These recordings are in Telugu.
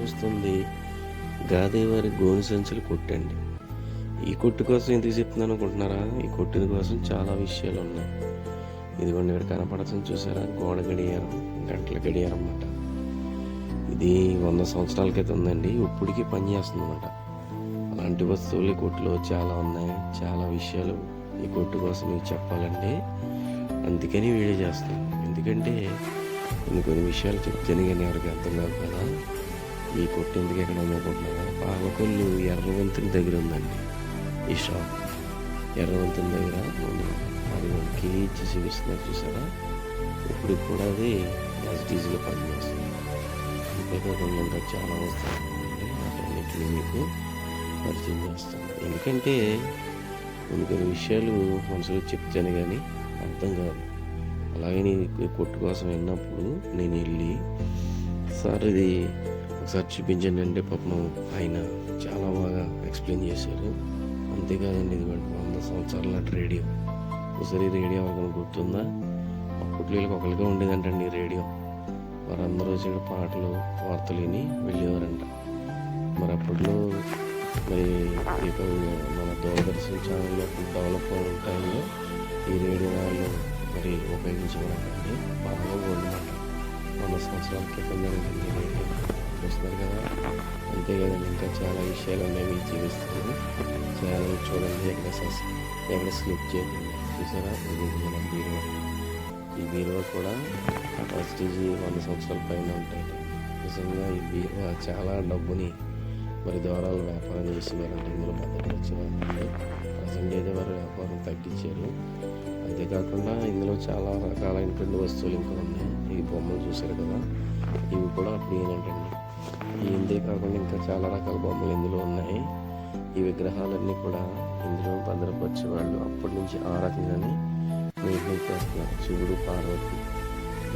చూస్తుంది. గాదేవారి గోను సంచులు కొట్టండి. ఈ కొట్టు కోసం ఎందుకు చెప్తున్నాను అనుకుంటున్నారా? ఈ కొట్టు కోసం చాలా విషయాలు ఉన్నాయి. ఇదిగోండి ఇక్కడ కనపడుతుంది చూసారా? గోడ గడియారం గంటల గడియారం అన్నమాట. ఇది వంద సంవత్సరాల క్రితం ఉందండి. ఇప్పటికీ పనిచేస్తుంది అన్నమాట అలాంటి వస్తువులు ఈ కొట్టులో చాలా ఉన్నాయి. చాలా విషయాలు ఈ కొట్టు కోసం మీకు చెప్పాలండి అందుకని వీడియో చేస్తాను ఎందుకంటే కొన్ని కొన్ని విషయాలు చెప్తేనే కానీ ఎవరికి అర్థం కాదు కదా. ఈ కొట్టు ఎందుకు ఎక్కడ ఉందనుకుంటున్నారా పాలకొల్లు ఎర్రవంతుని దగ్గర ఉందండి. ఈ షాప్. ఎర్రవంతుని దగ్గర అది మనకి ఇచ్చి చూపిస్తున్నారు చూసారా? ఇప్పుడు కూడా అది ఎస్డీజీలో పనిచేస్తుంది. అంతేకాకుండా ఇంకా చాలా వస్తాయి. వాటన్నిటిని మీకు పరిచయం చేస్తాను. ఎందుకంటే కొన్ని కొన్ని విషయాలు మనసులో చెప్తాను కానీ అర్థం కాదు. అలాగే నేను కొట్టు కోసం వెళ్ళినప్పుడు నేను వెళ్ళి సార్ ఇది ఒకసారి చూపించండి అంటే పాపం ఆయన చాలా బాగా ఎక్స్ప్లెయిన్ చేశారు. అంతేకాదండి ఇది వంద సంవత్సరాల రేడియో. ఒకసారి రేడియో ఎవరికైనా గుర్తుందా? అప్పట్లో వీళ్ళకి ఒకరిగా ఉండేదంటండి రేడియో. వారందరూ వచ్చి పాటలు వార్తలు విని వెళ్ళేవారంట. మరి అప్పట్లో మరి మన దూరదర్శన్ ఛానల్లో డెవలప్ అయిన టైంలో ఈ రేడియో వాళ్ళు మరి ఉపయోగించబడాలండి బాగా గోల్డ్ వంద సంవత్సరాల క్రితం జరిగింది చూస్తున్నారు కదా? అంతే కదండి ఇంకా చాలా విషయాలు ఉన్నాయి మీకు చూపిస్తాను ఛానల్ చూడండి ఎక్కడ సస్ ఎక్కడ స్లిప్ చేయకండి. చూసారా? ఇది మన బీరువా. ఈ బీరువా కూడా ప్రెస్టీజీ వంద సంవత్సరాల పైన ఉంటాయి. నిజంగా ఈ బీరువా చాలా డబ్బుని మరి దూరాలు వ్యాపారం చేసి వారంటే ఇందులో భద్రపరిచేవారండి ప్రజెంట్ అయితే వారు వ్యాపారం తగ్గించారు. అంతేకాకుండా ఇందులో చాలా రకాలైనటువంటి వస్తువులు ఇంకా ఉన్నాయి. ఈ బొమ్మలు చూశారు కదా? ఇవి కూడా అప్పుడు ఏంటంటే ఇంతే కాకుండా ఇంకా చాలా రకాల బొమ్మలు ఇందులో ఉన్నాయి. ఈ విగ్రహాలన్నీ కూడా ఇందులో భద్రపరిచే వాళ్ళు అప్పటి నుంచి ఆ రకంగానే మెయింటైన్ చేస్తున్నారు శివుడు పార్వతి.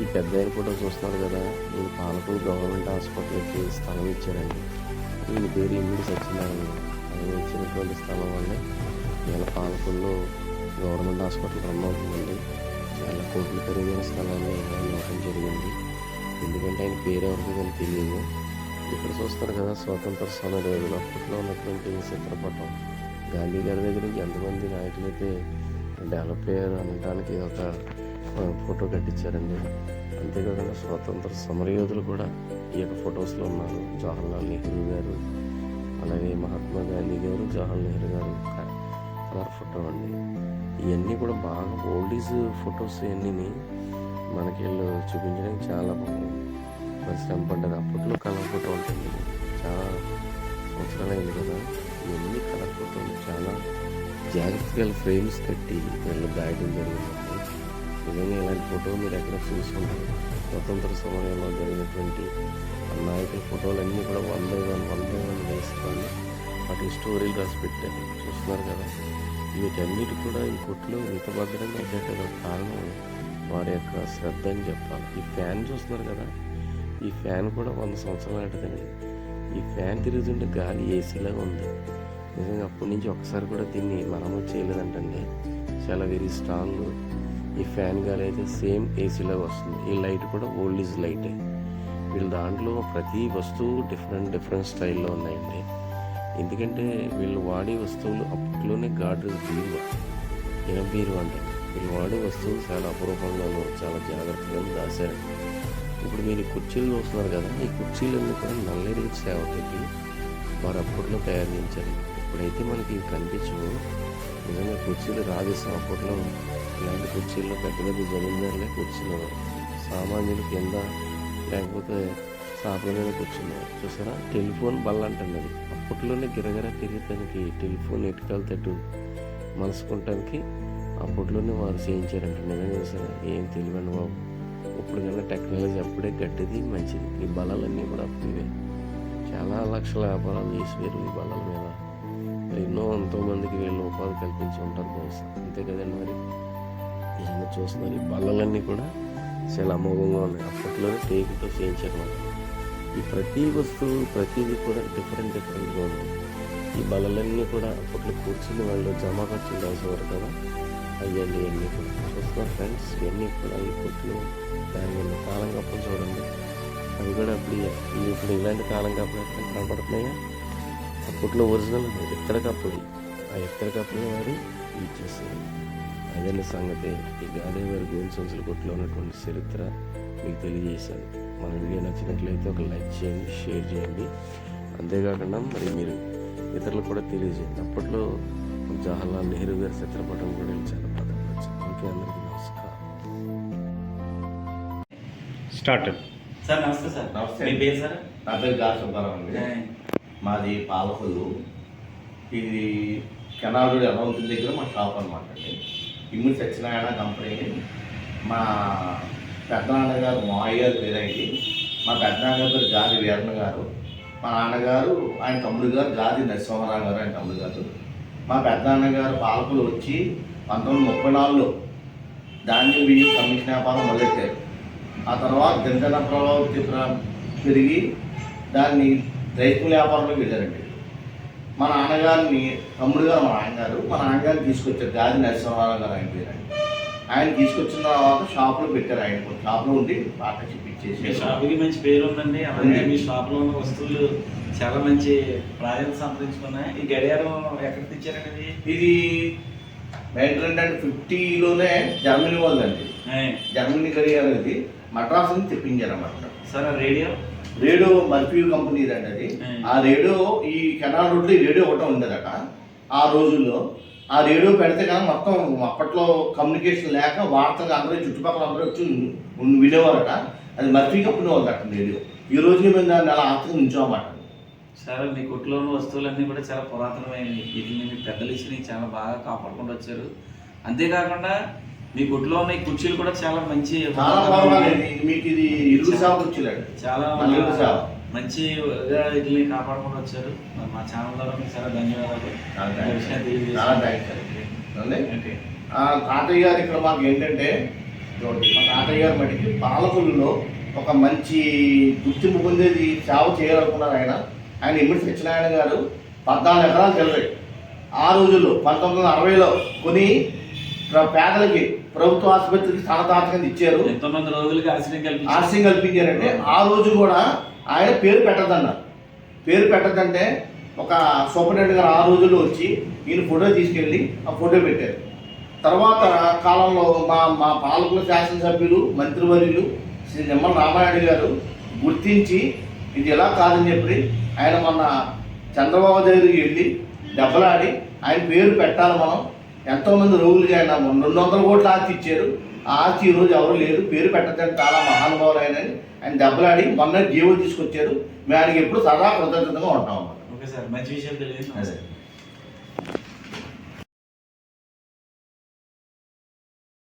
ఈ పెద్ద ఫోటో చూస్తున్నారు కదా. ఈ పాలకులు గవర్నమెంట్ హాస్పిటల్కి స్థలం ఇచ్చారండి. ఈయన పేరు ఇమ్మిడి సత్యనారాయణ. ఆయన ఇచ్చినటువంటి స్థలం వల్లే ఇలా పాలకుల్లో గవర్నమెంట్ హాస్పిటల్ రన్ అవుతుందండి. చాలా కోట్లు ఖరీదైన స్థలాన్ని ఆయన ఇవ్వడం జరిగింది. ఎందుకంటే ఆయన పేరు ఎవరికి కానీ తెలియదు. ఇక్కడ చూస్తారు కదా స్వాతంత్ర సమర అప్పట్లో ఉన్నటువంటి చిత్రపటం. గాంధీ గారి దగ్గర నుంచి ఎంతమంది నాయకులు అయితే డెవలప్ అయ్యారు అనడానికి ఒక ఫోటో కట్టించారండి. అంతేకాకుండా స్వాతంత్ర సమరయోధులు కూడా ఈ యొక్క ఫొటోస్లో ఉన్నారు. జవహర్లాల్ నెహ్రూ గారు అలాగే మహాత్మా గాంధీ గారు జవహర్లాల్ నెహ్రూ గారు కలర్ ఫోటో అండి. ఇవన్నీ కూడా బాగా ఓల్డీజ్ ఫొటోస్ ఇవన్నీ మనకి వీళ్ళు చూపించడానికి చాలా బాగుంది. శ్రమ పడ్డది అప్పట్లో కలర్ ఉంటుంది. చాలా సంవత్సరాలు అయింది కదా. ఇవన్నీ కలర్ చాలా జాగ్రత్తగా ఫ్రేమ్స్ కట్టి వీళ్ళు దాయడం జరిగిందండి నిజంగా ఇలాంటి ఫోటో మీరు ఎక్కడ చూసుకుంటారు స్వతంత్ర సమయంలో జరిగినటువంటి నాయకుల నాయకుల ఫోటోలన్నీ కూడా one by one one by one వేసుకొని వాటి స్టోరీలు రాసి పెట్టారు. చూస్తున్నారు కదా. వీటన్నిటి కూడా ఈ కొట్లో ఇంత భద్రంగా పెట్టడం కారణం వారి యొక్క శ్రద్ధ అని చెప్పాలి. ఈ ఫ్యాన్ చూస్తున్నారు కదా. ఈ ఫ్యాన్ కూడా వంద సంవత్సరాలు నాటిదండి ఈ ఫ్యాన్ తిరుగుతుంటే గాలి ఏసీలాగా ఉంది. నిజంగా అప్పటి నుంచి ఒకసారి కూడా దీన్ని మనము చేయలేదంటండి. చాలా వెరీ స్ట్రాంగ్ ఈ ఫ్యాన్ గాలి అయితే సేమ్ ఏసీలాగా వస్తుంది. ఈ లైట్ కూడా ఓల్డ్ ఈజ్ లైటే వీళ్ళ దాంట్లో ప్రతి వస్తువు డిఫరెంట్ డిఫరెంట్ స్టైల్లో ఉన్నాయండి. ఎందుకంటే వీళ్ళు వాడే వస్తువులు అప్పట్లోనే గాడ్రేజ్ బీరువ ఇన బీరువ అంటారు వీళ్ళు వాడే వస్తువులు చాలా అపురూపంగాను చాలా జాగ్రత్తగా దాశారండి ఇప్పుడు మీరు ఈ కుర్చీలు చూస్తున్నారు కదా ఈ కుర్చీలన్నీ కూడా నల్లేరు సేవకి వారు అప్పట్లో తయారు చేయించారు ఇప్పుడైతే మనకి ఇవి కనిపించవు. నిజంగా కుర్చీలు రాజస్థాన్ అప్పట్లో ఇలాంటి కుర్చీల్లో పెద్ద పెద్ద జమీందారులే కూర్చున్నారు. సామాన్యులు కింద లేకపోతే సాపల కూర్చున్నారు. చూసారా? టెలిఫోన్ బల్ల అంటుంది అప్పట్లోనే గిరగిర తిరిగటానికి టెలిఫోన్ ఎటుకాలు తట్టు మలుసుకుంటానికి అప్పట్లోనే వారు చేయించారంట. నిజంగా చూసారా? ఏం తెలియని బాబు. ఇప్పుడు కన్నా టెక్నాలజీ అప్పుడే గట్టిది మంచిది. ఈ బలాలన్నీ కూడా అప్పుడే. చాలా లక్షల వ్యాపారాలు చేసిపోయారు ఈ బలాల మీద. ఎన్నో ఎంతోమందికి వీళ్ళు ఉపాధి కల్పించి ఉంటారు బహుశా అంతే కదండి మరి. ఇలా చూస్తున్నారు. ఈ బల్లలన్నీ కూడా చాలా అమోఘంగా ఉన్నాయి. అప్పట్లోనే టేకుతో చేయించారు ఈ ప్రతి వస్తువు ప్రతిదీ కూడా డిఫరెంట్ డిఫరెంట్గా ఉంది. ఈ బల్లలన్నీ కూడా అప్పట్లో కూర్చుని వాళ్ళు జమా ఖర్చు రాసేవారు కదా. అయ్యండి ఇవన్నీ కూడా చూస్తున్నారు ఫ్రెండ్స్ ఇవన్నీ కూడా ఈ కొట్లు దాని కాలం కప్పులు చూడండి. అవి కూడా అప్పుడు ఇప్పుడు ఇలాంటి కాలం కప్పులు ఎక్కడ కనపడుతున్నాయా? అప్పట్లో ఒరిజినల్ ఎత్తడికప్పుడు ఆ ఎత్తడికప్పుడు వారు? ఇచ్చేస్తారు అదే సంగతి ఈ గాదేవారి గోల్ సంచుల కొట్లో ఉన్నటువంటి చరిత్ర మీకు తెలియజేశాను. మన వీడియో నచ్చినట్లయితే ఒక లైక్ చేయండి షేర్ చేయండి. అంతేకాకుండా మరి మీరు ఇతరులకు కూడా తెలియజేయండి. అప్పట్లో జవహర్లాల్ నెహ్రూ గారి చిత్రపటం కూడా చాలా భద్రపరచు ఓకే అందరికీ నమస్కారం. స్టార్ట్ సార్ నమస్తే సార్. నమస్తే. మీ పేరు సార్? నా పేరు గాలి సుబ్బారావు మాది పాలకొల్లు ఇది కెనాల్ రోడ్ అమౌంట్ దగ్గర మా షాప్ అనమాట అండి. ఇమ్మి సత్యనారాయణ కంపెనీ. మా పెద్దనాన్నగారు మావయ్య గారు పేరైంది మా పెద్దనాన్నగారు పేరు గాది వీరణ గారు. మా నాన్నగారు ఆయన తమ్ముడు గారు గాది నరసింహారావు గారు ఆయన తమ్ముడు గారు. మా పెద్దనాన్నగారు పాలకులు వచ్చి పంతొమ్మిది ముప్పై నాలుగులో ధాన్యం బియ్యం కమిషన్ వ్యాపారం మొదలెట్టారు. ఆ తర్వాత దినదిన ప్రభావం పెరిగి దాన్ని రైతుల వ్యాపారంలోకి వెళ్ళారండి మా నాన్నగారిని తమ్ముడు గారు మా నాన్నగారు మా నాన్నగారిని తీసుకొచ్చారు. గాది నరసింహారావు గారు ఆయన పేరు ఆయన తీసుకొచ్చిన తర్వాత షాప్లో పెట్టారు ఆయన. షాప్లో ఉండి పార్ట్నర్షిప్ ఇచ్చేసి. షాప్కి మంచి పేరు ఉందండి. అలాగే. మీ షాప్లో ఉన్న వస్తువులు చాలా మంచి ప్రాధాన్యత సంతరించుకున్నాయి. ఈ గడియారం ఎక్కడ తెచ్చారండి ఇది? నైన్టీన్ హండ్రెడ్ ఫిఫ్టీలోనే జర్మనీ వాళ్ళండి జర్మనీ గడియారం ఇది. మద్రాస్ నుంచి తెప్పించారు అన్నమాట సార్ ఆ రేడియో? రేడియో మర్ఫీ కంపెనీ అండి అది. ఆ రేడియో ఈ కెనాల్ రోడ్లో రేడియో ఒకటి ఉండదట. ఆ రోజుల్లో ఆ రేడియో పెడితే కానీ మొత్తం అప్పట్లో కమ్యూనికేషన్ లేక వార్తలు అందరూ చుట్టుపక్కల అందరూ వచ్చి వినేవారట. అది మర్ఫీ కంపెనీ వాళ్ళదట రేడియో. ఈ రోజుకి మేము దాన్ని అలా ఆస్తికి ఉంచామన్నమాట. సార్ మీ కొట్లో ఉన్న వస్తువులన్నీ కూడా చాలా పురాతనమైనవి. వీటిని మీ పెద్దలు ఇచ్చినవి చాలా బాగా కాపాడుకుంటూ వచ్చారు. అంతేకాకుండా మీ కొట్లో ఉన్న ఈ కుర్చీలు కూడా చాలా మంచి మీకు ఇది ఇరుగు సేవ వచ్చిందండి చాలా మంచిగా వీటిని కాపాడుకుంటూ వచ్చారు. మా ఛానల్ ద్వారా మీకు చాలా ధన్యవాదాలు. తాతయ్య గారు ఇక్కడ మాకు ఏంటంటే చూడండి, మా తాతయ్య గారు మటుకి పాలకుల్లో ఒక మంచి గుర్తింపు పొందేది సేవ చేయాలనుకున్నారు ఆయన. ఆయన ఇమ్మడి సత్యనారాయణ గారు పద్నాలుగు ఎకరాలు తెలియదు ఆ రోజుల్లో పంతొమ్మిది వందల అరవైలో కొని ప్ర- పేదలకి ప్రభుత్వ ఆసుపత్రికి స్థానదాతకంగా ఇచ్చారు. ఎంతో మంది రోజులకి ఆశ్రయం కల్పించారంటే ఆ రోజు కూడా ఆయన పేరు పెట్టద్దన్నారు. పేరు పెట్టదంటే ఒక సూపరింటెండెంట్ గారు ఆ రోజుల్లో వచ్చి ఈయన ఫోటో తీసుకెళ్ళి ఆ ఫోటో పెట్టారు. తర్వాత కాలంలో మా మా పాలకుల శాసనసభ్యులు మంత్రివర్యులు శ్రీ నిమ్మల రామారెడ్డి గారు గుర్తించి ఇది ఎలా కాదని చెప్పి ఆయన మొన్న చంద్రబాబు దగ్గరికి వెళ్ళి దెబ్బలాడి ఆయన పేరు పెట్టాలి మనం. ఎంతోమంది రోగులకి ఆయన రెండు వందల కోట్లు ఆస్తి ఇచ్చారు. ఆస్తి ఈరోజు ఎవరు లేరు పేరు పెట్టద్దని చాలా మహానుభావులు ఆయన ఆయన దెబ్బలాడి మొన్న జీవో తీసుకొచ్చారు. మేము ఆయనకి ఎప్పుడు సదా కృతజ్ఞతగా ఉంటాం అన్నమాట. ఓకే సార్ మంచి విషయం తెలియదు